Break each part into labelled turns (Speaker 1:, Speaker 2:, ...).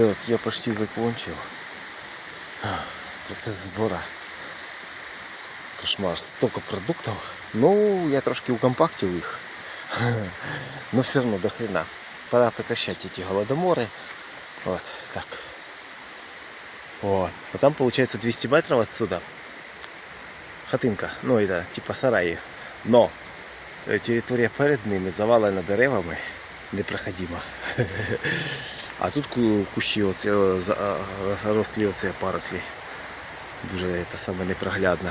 Speaker 1: Так, я почти закончил. Процесс сбора. Кошмар. Столько продуктов. Ну, я трошки укомпактил их. Но все равно до хрена. Пора прекращать эти голодоморы. Вот, так. Вот. А там получается 200 метров отсюда. Хатинка. Ну, это типа сараї. Но е, територія перед ними завалена деревами. Непроходима. А тут кущі оце, о, за- а, рослі оце парослі. Дуже це саме непроглядно.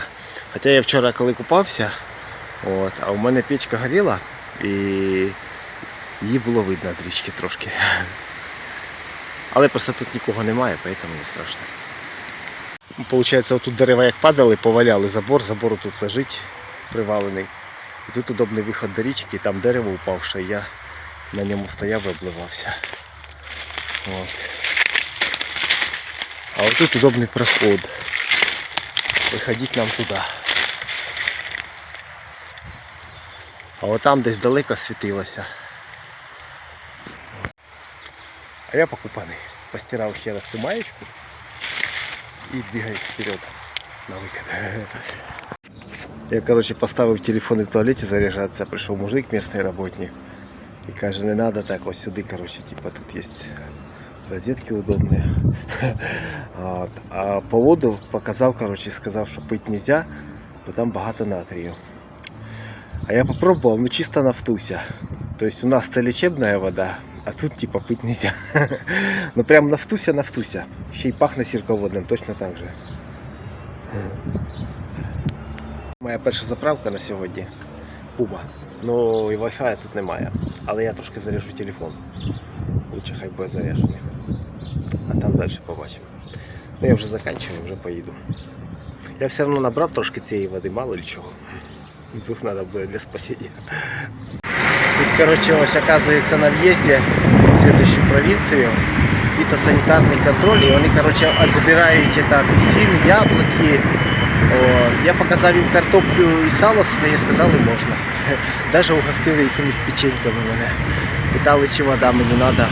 Speaker 1: Хоча я вчора коли купався, от, а у мене печка горіла і її було видно з річки трошки. Але просто тут нікого немає, поэтому не страшно. Получається, отут дерева як падали, поваляли забор, забор тут лежить привалений. І тут удобний виход до річки, там дерево упавше, я на ньому стояв і обливався. От. А вот тут удобный проход. Виходить нам туди. А от там десь далеко світилося. А я покупаний. Постирав ще раз цю маєчку і бігаю вперед на викид. Я короче поставив телефон в туалеті заряджатися, прийшов мужик, місцевий работник. І каже, не надо так, ось сюди, короче, типа тут є Розетки удобні. От. А по воду показав, короче, сказав, що пити нельзя, бо там багато натрію. А я попробував, ну чисто нафтуся. Тобто у нас це лічебна вода, а тут типа пити нельзя. ну прям нафтуся, нафтуся. Ще й пахне сірководним, точно так же. Моя перша заправка на сьогодні Пума. Ну і Wi-Fi тут немає. Але я трошки заряжу телефон Лучше хай буде заряджений. А там далі побачимо. Ну я вже закінчую, вже поїду. Я все одно набрав трошки цієї води, мало ли чого. Вдруг треба буде для спасіння. Тут, короче, ось оказывается на въезде в следующую провинцию фитосанитарный контроль, и они, короче, отбирають это апельсины, яблоки. От. Я показав їм картоплю і сало своє, сказали можна. Даже угостили якимись печеньками мене. Питали, чи вода мені треба.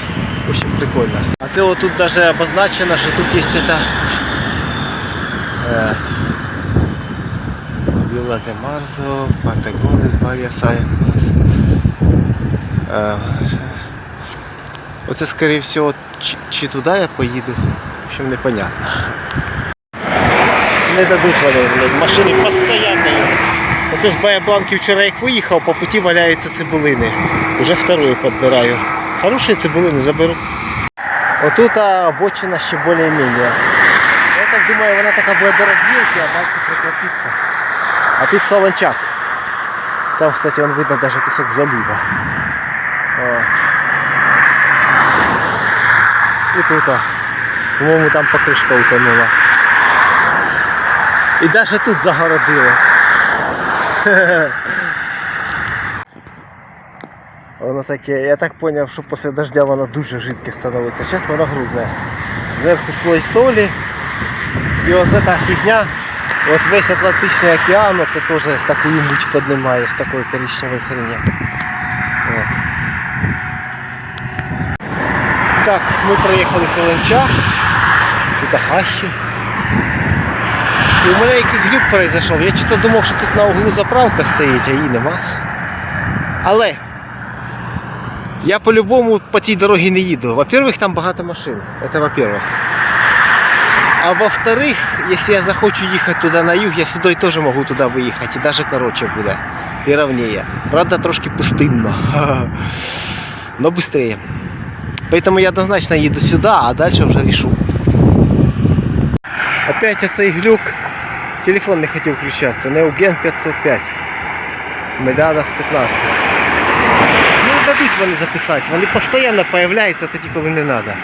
Speaker 1: Общем, прикольно. А це отут даже обозначено, що тут є это... Е, Вілла де Марзо, Патагонес, Барія Сайенс. Е, Оце, скоріше всього, чи, чи туди я поїду, в общем, непонятно. Не дадуть вони, блядь, машини постійно. Оце з Баябланки вчора як виїхав, по путі валяються цибулини. Уже вторую підбираю. Хороші цибулини заберу. Отут а, обочина ще більш-менш. Я так думаю, вона така буде до розвілки, а далі прикратиться. А тут солончак. Там, кстати, вон видно даже кусок залива. Вот. І тут, а, по-моєму, там покришка утонула. І навіть тут загородило. Воно таке, я так зрозумів, що після дождя воно дуже жидке становиться. Зараз воно грузне. Зверху слой солі. І оце та фігня. От весь Атлантичний океан, це теж з такою муть піднімає, з такої коричневої хрені. От. Так, ми проїхали Солончак. Тут хащі. І у мене якийсь глюк произошов. Я чого думав, що тут на углу заправка стоїть, а її нема. Але я по-любому по тій дорозі не їду. Во-первых, там багато машин. Это во-первых. А во-вторых, если я захочу їхати туди на юг, я сюди теж можу туди виїхати. І навіть коротше буде. І ровніше. Правда, трошки пустинно. Но быстрее. Поэтому я однозначно їду сюди, а далі вже рішу. Опять оцей глюк. Телефон не хотів включатися. Неоген 505. Меданас 15. Ну дадуть вони записати. Вони постійно появляються тоді, коли не треба.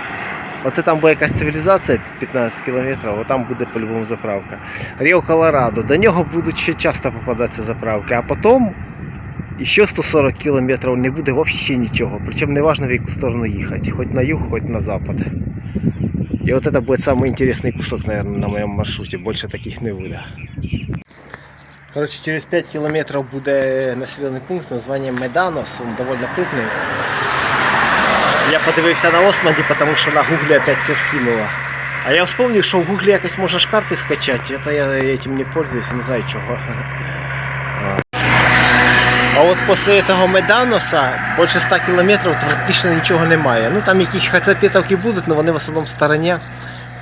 Speaker 1: Оце там буде якась цивілізація 15 кілометрів, а там буде по-любому заправка. Ріо Колорадо, до нього будуть ще часто попадатися заправки, а потім ще 140 кілометрів не буде взагалі нічого. Причому не важливо в яку сторону їхати, хоч на юг, хоч на запад. И вот это будет самый интересный кусок, наверное, на моем маршруте. Больше таких не буде. Короче, через 5 километров буде населенный пункт с названием Меданос. Он довольно крупный. Я подивився на Османді, тому що на гуглі опять все скинуло. А я вспомнив, що в гуглі якось можна ж карти скачати. Это я этим не пользуюсь, не знаю чого. А от після цього Меданоса більше 100 кілометрів практично нічого немає. Ну там якісь хацапетовки будуть, але вони в основному в стороні.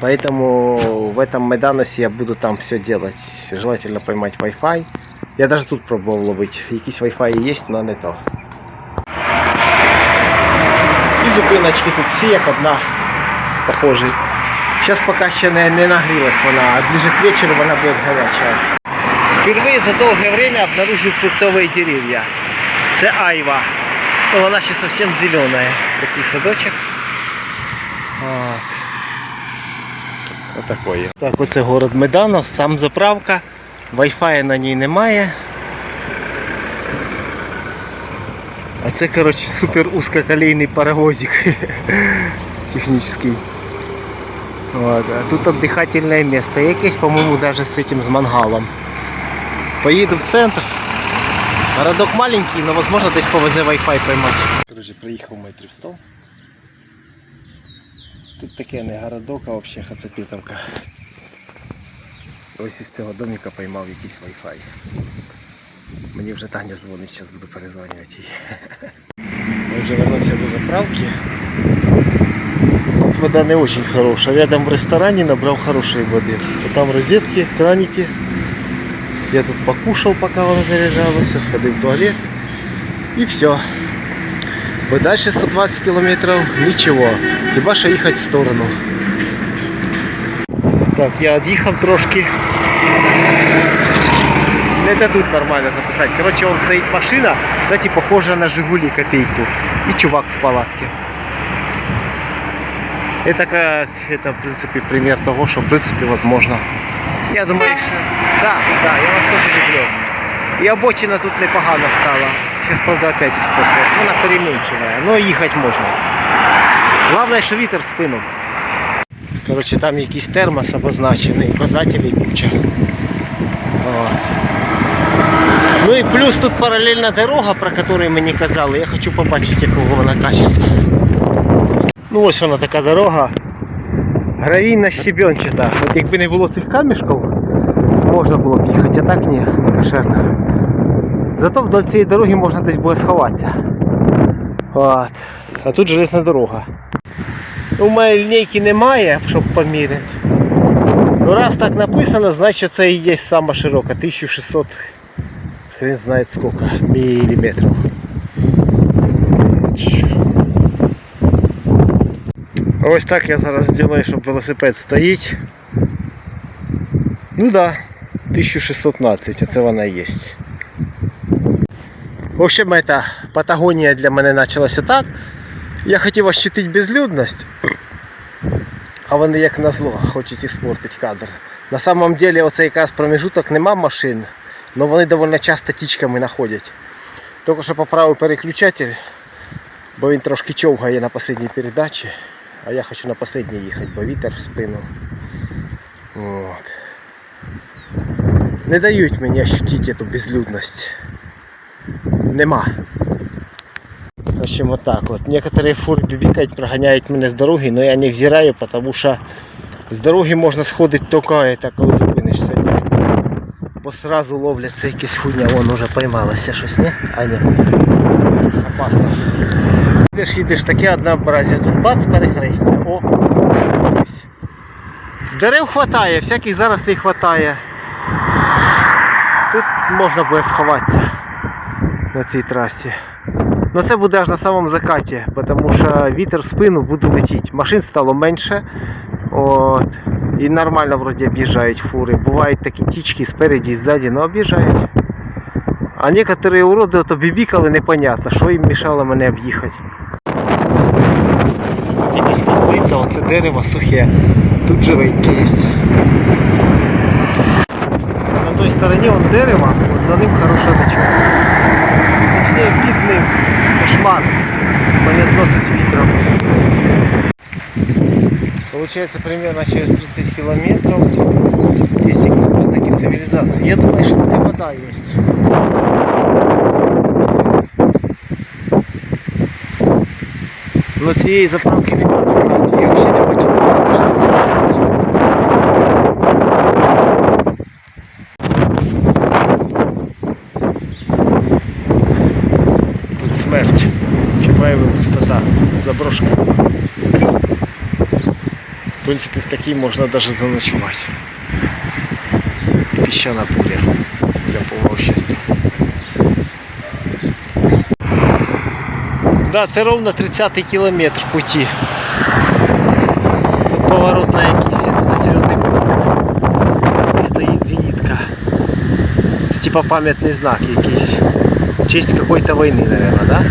Speaker 1: Поэтому в этом Меданосе я буду там все делать. Желательно поймать Wi-Fi. Я даже тут пробовал ловить. Якісь Wi-Fi есть, но не то. І зупиночки тут всі як одна похожі. Зараз поки ще не, не нагрілась вона, а ближе к вечеру вона буде гаряча. Впервые за долгое время обнаружил фруктовые деревья. Це айва. Ну, вона ще совсем зеленая. Такий садочок. От. Отакої. Так, оце город Меданос, сам заправка. Wi-Fi на ній немає. А це, коротше, супер узкоколейний паровозик технический. Вот. А тут отдыхательное место якесь, по-моему, даже с этим, с мангалом. Поїду в центр. Городок маленький, но возможно десь повезе Wi-Fi поймати. Короче, приїхав метрів 100. Тут таке не городок, а взагалі хацапетовка. Ось із цього домика поймав якийсь Wi-Fi. Мені вже Таня дзвонить, зараз буду перезвонювати їй. Я вже вернувся до заправки. Тут вода не очень хорошая. Рядом в ресторане набрал хорошей воды. Вот там розетки, краники. Я тут покушал, пока она заряжалась, сходил в туалет. И все. Бо дальше 120 километров ничего. Хіба що їхати в сторону. Так, я від'їхав трошки. Не дадуть нормально записати. Короче, вон стоїть машина, кстати, похожа на Жигули копейку. И чувак в палатке. Это как, это в принципе пример того, что в принципе возможно. Я думаю, що... Да, да, я вас теж люблю. І обочина тут непогано стала. Сейчас, правда, опять испортилась. Вона переменчивая, но їхати можна. Главное, що вітер в спину. Короче, там якийсь термос обозначений, указателей куча. От. Ну і плюс тут паралельна дорога, про яку мені казали. Я хочу побачити, якого вона качества. Ну ось вона така дорога. Гравійна щебенчата. От якби не було цих камішків, можна було б їхати, а так ні, не кошерно. Зато вдоль цієї дороги можна десь буде сховатися. От. А тут железна дорога. У мене лінійки немає, щоб поміряти. Ну раз так написано, значить це і є сама широка. 1600 хрен знає сколько міліметрів. Ось так я зараз зроблю, щоб велосипед стоїть. Ну да, 1615, оце вона і є. В общем, Патагонія для мене почалася так. Я хотів ощутити безлюдність, а вони як назло хочуть іспортити кадр. На самом деле оцей якраз промежуток нема машин, але вони доволі часто тічками знаходять. Тільки що поправив переключатель, бо він трошки човгає на останній передачі. А я хочу на последній їхати, бо вітер в спину. От. Не дають мені ощутити цю безлюдність Нема. В общем, вот так вот. Некоторые фуры бибикать проганяють мене з дороги, но я не взираю, потому що з дороги можна сходити тільки это, коли зупинишся. Бо сразу ловляться якісь хуйня, вон уже поймалося щось, не? А ні. Опасно. Їдеш, їдеш, таке однообразие. Тут бац, перехрестя. О, ось. Дерев хватає, всяких зарослей хватає. Тут можна буде сховатися на цій трасі. Ну це буде аж на самому закаті, тому що вітер в спину буде летіти. Машин стало менше. От. І нормально вроді об'їжджають фури. Бувають такі тічки спереді і ззаді, але об'їжджають. А некоторые уроди то бібікали непонятно, що їм мішало мене об'їхати. Тут якась каплиця, оце дерево сухе. Тут живеньке є. На той стороні дерево, от за ним хороша ночка. Точніше під ним кошмар. Мене зносить вітром. Получается примерно через 30 километров есть якісь признаки цивилизации. Я думаю, что там вода есть. Ну цієї заправки немає на карті, я взагалі принципі, в такій можна навіть заночувати. Піщана пуля для повного щастя. Да, це ровно 30 кілометр путі. Тут поворот на якийсь це, населений пункт. І стоїть зенітка. Це типа пам'ятний знак якийсь. В честь какой-то войны, наверное, да?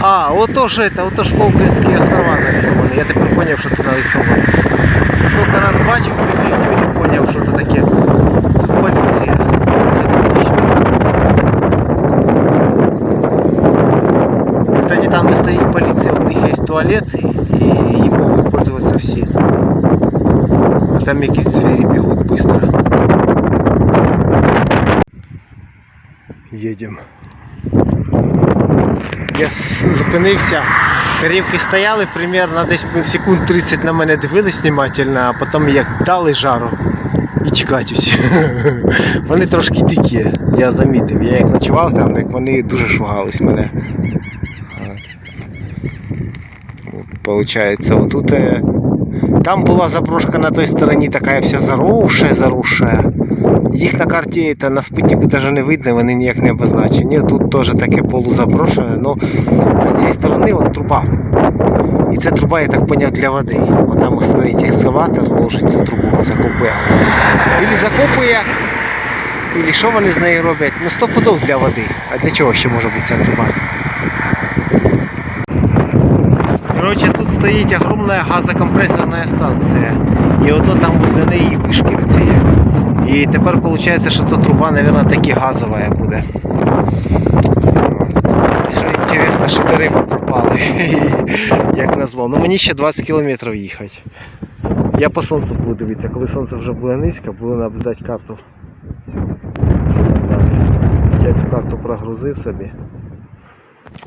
Speaker 1: А, вот тоже это, вот тоже Фолклендські острова нарисовані. Я тепер зрозумів, що це нарисовано. Сколько раз бачив цю фігню, не зрозумів, що це таке. Тут поліція. Закрити щось. Кстати, там, где стоит полиция, у них есть туалет, и им могут пользоваться все. А там якісь звери бегут быстро. Едем. Я с- зупинився. Карівки стояли примерно десь секунд 30 на мене дивились внимательно, а потім як дали жару і тікать усі. Вони трошки дикі, я замітив. Я як ночував там, як вони дуже шугались мене. Получається, отут тут э, там була заброшка на той стороні, така вся заросшая, заросшая. Їх на карті та на спутнику даже не видно, вони ніяк не обозначені. Тут теж таке полузаброшене, но а з цієї сторони от труба. І це труба, я так поняв, для води. Там стоїть екскаватор, ложить цю трубу, закопує. Ілі закопує, ілі що вони з нею роблять? Ну стопудов для води. А для чого ще може бути ця труба? Стоїть огромна газокомпресорна станція. І ото там возле неї вишки оці. І тепер виходить, що то труба, мабуть, таки газова буде. Що інтересно, що дерева пропали. Як назло. Ну мені ще 20 кілометрів їхати. Я по сонцю буду дивитися, коли сонце вже буде низько, буду наблюдати карту. Що там далі. Я цю карту прогрузив собі.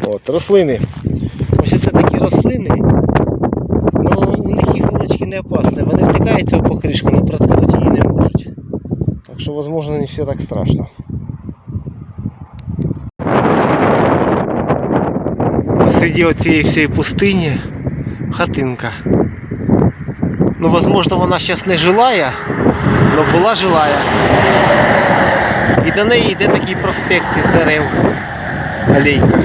Speaker 1: От, рослини. Ось це такі рослини, але у них іголочки не опасні. Вони втикаються в покришку, але проткнути її не можуть. Так що, можливо, не все так страшно. Посреди оцієї всієї пустині хатинка. Ну, возможно, вона зараз не жилая, але була жилая. І до неї йде такий проспект із дерев. Алейка.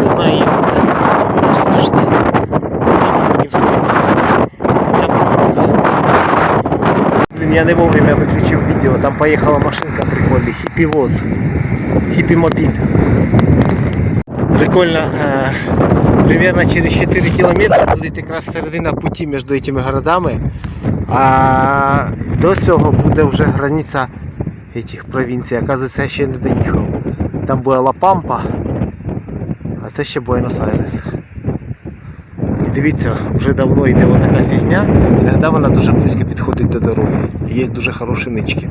Speaker 1: Не знаю, як буде звук, страшний. Задав мені в спину. Я Блін, я не вовремя виключив відео, там поїхала машинка прикольна. Хіпімобіль. Прикольно. Е, примерно через 4 кілометри буде якраз середина путі між цими городами. А до цього буде вже границя этих провінцій. Оказується, я ще не доїхав. Там була Ла-Пампа, а це ще Буенос-Айрес. Дивіться, вже давно йде така фігня, іноді вона дуже близько підходить до дороги. Є дуже хороші нички.